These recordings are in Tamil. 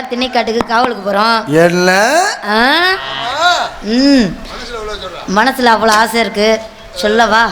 நேரம் திணைக்காட்டுக்கு காவலுக்கு போறோம். என்ன? ம். மனசுல அவ்வளோ ஆசை இருக்கு. சொல்லவா?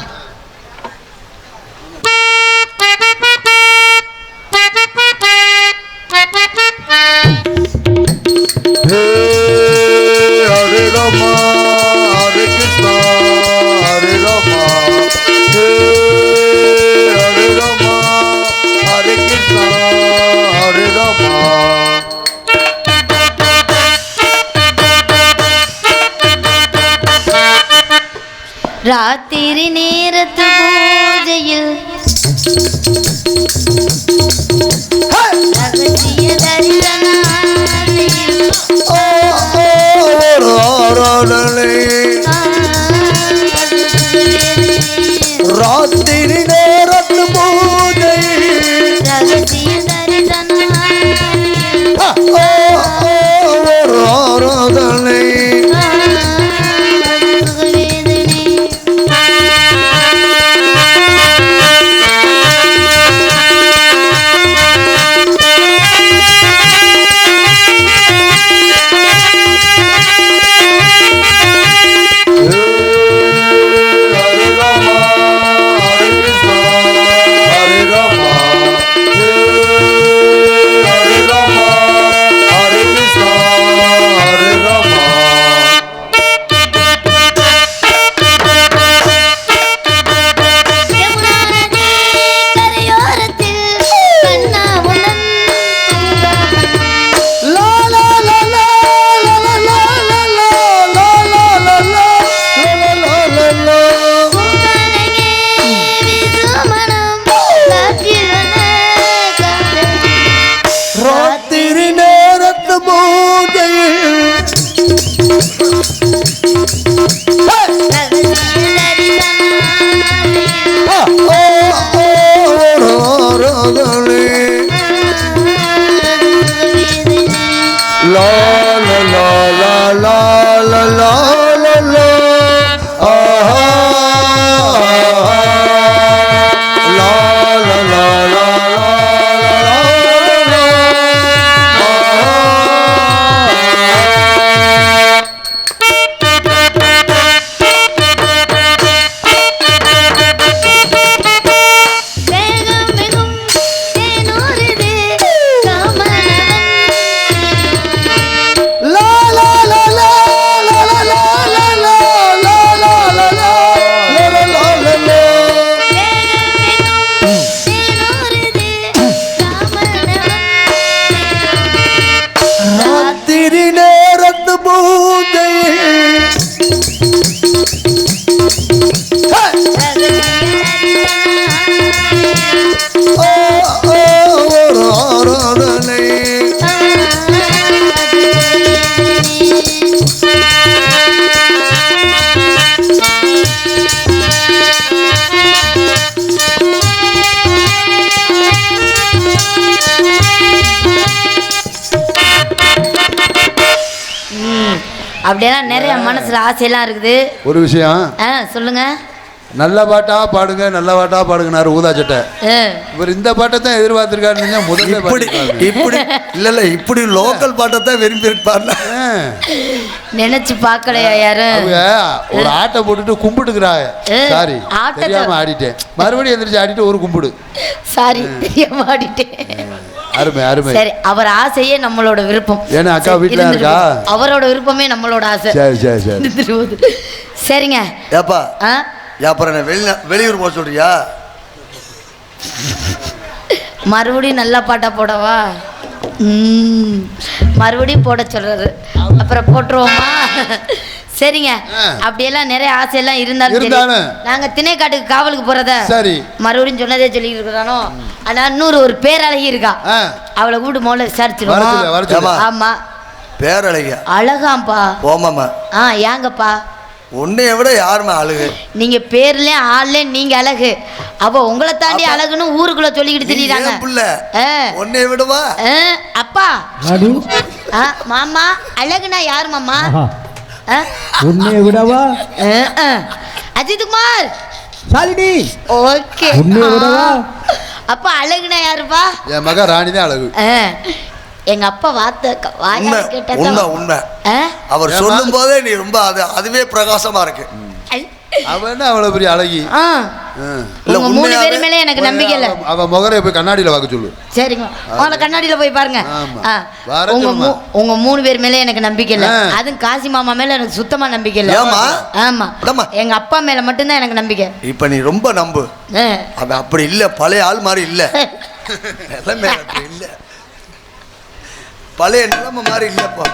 ராத்திரி நேரத்து பூஜையில் ரகசிய தரிசனாலையில் ராத்திரி நேரத்து பூஜையில் ரகசிய La la la Oh! அப்படியெல்லாம் நிறைய மனசுல ஆசையெல்லாம் இருக்குது. ஒரு விஷயம். ஆ சொல்லுங்க. நல்ல பாட்டா பாடுங்க நல்ல பாட்டா பாடுங்கனாரு ஊதா சட்டை. இவர் இந்த பாட்டை தான் எதிர்பார்த்திருக்காருன்னு முதல்ல இப்படி. இப்படி இல்ல இல்ல இப்படி லோக்கல் பாட்டை தான் விரும்பி ஆ, நினைச்சு பார்க்கலையா யாரும் அவங்க ஒரு ஆட்டை போட்டுட்டு கும்பிட்டுக்கிறாங்க. சாரி தெரியாம ஆடிட்டேன். மறுபடியும் எந்திரிச்சு ஆடிட்டு ஒரு கும்பிடு. சாரி தெரியாம ஆடிட்டேன். அருமை அருமை. சரி அவர் ஆசையே நம்மளோட விருப்பம். ஏன்னா அக்கா இருந்துட்டு இருக்கா? அவரோட விருப்பமே நம்மளோட ஆசை. சரி சரி சரி. சரிங்க. ஏப்பா அப்புறம் என்ன வெளிநா வெளியூர் போக சொல்றியா? மறுபடியும் நல்ல பாட்டா போடவா? ம், மறுபடியும் போட சொல்றாரு. அப்புறம் போட்டுருவோமா? சரிங்க. அப்படியெல்லாம் நிறைய ஆசையெல்லாம் இருந்தாலும். நாங்க திணைக்காட்டுக்கு காவலுக்கு போறத சரி. மறுபடியும் சொன்னதே சொல்லிட்டு இருக்கிறானோ ஆனா இன்னொரு ஒரு பேரழகி இருக்கா. அவளை கூட்டு சொல்லு, விசாரிச்சிருவோம். சொல்லு. ஆமா. பேரழகியா? அழகாம்பா போமாமா ஆ ஏங்கப்பா. உன்னைய விட யாரும்மா அழுகு? நீங்க பேர்ல ஆள்ல நீங்க அழகு. அப்ப உங்களை தாண்டி அழகுன்னு ஊருக்குள்ள சொல்லிக்கிட்டு திரியுறாங்க. புள்ள? ஆ. உன்னைய விடவா? அப்பா. மாமா அழகுனா யார் மாமா? ஆஹா ஆ? உன்னை விடவா ஆ, ஆ. அஜித்குமார் சாலினி ஓகே உன்னை விடவா? அப்பா அழகுனா யாருப்பா என் மக ராணி தான் அழகு. எங்க அப்பா வார்த்தை வாயால கேட்டா உண்மை உண்மை ஆ? அவர் ஏம்மா? சொல்லும் போதே நீ ரொம்ப அது அதுவே பிரகாசமா இருக்கு ஐ. அவன் என்ன அவ்வளவு பெரிய அழகி. இல்ல, உங்க மூணு பேர் மேலே எனக்கு நம்பிக்கை இல்லை. அவ- முகரைய போய் கண்ணாடியில பார்க்க சொல்லு. சரிங்க. உங்களை கண்ணாடியில போய் பாருங்க. ஆமா. உங்க உங்க மூணு பேர் மேல எனக்கு நம்பிக்கை இல்லை. அதுவும் காசி மாமா மேல எனக்கு சுத்தமா நம்பிக்கை இல்லை? ஆமா. விடம்மா. எங்க அப்பா மேல மட்டும்தான் எனக்கு நம்பிக்கை. இப்ப நீ ரொம்ப நம்பு. அப்படி இல்ல பழைய ஆள் மாதிரி இல்ல. நிலைமை அப்படி இல்ல. பழைய நிலைமை மாதிரி இல்லப்பா.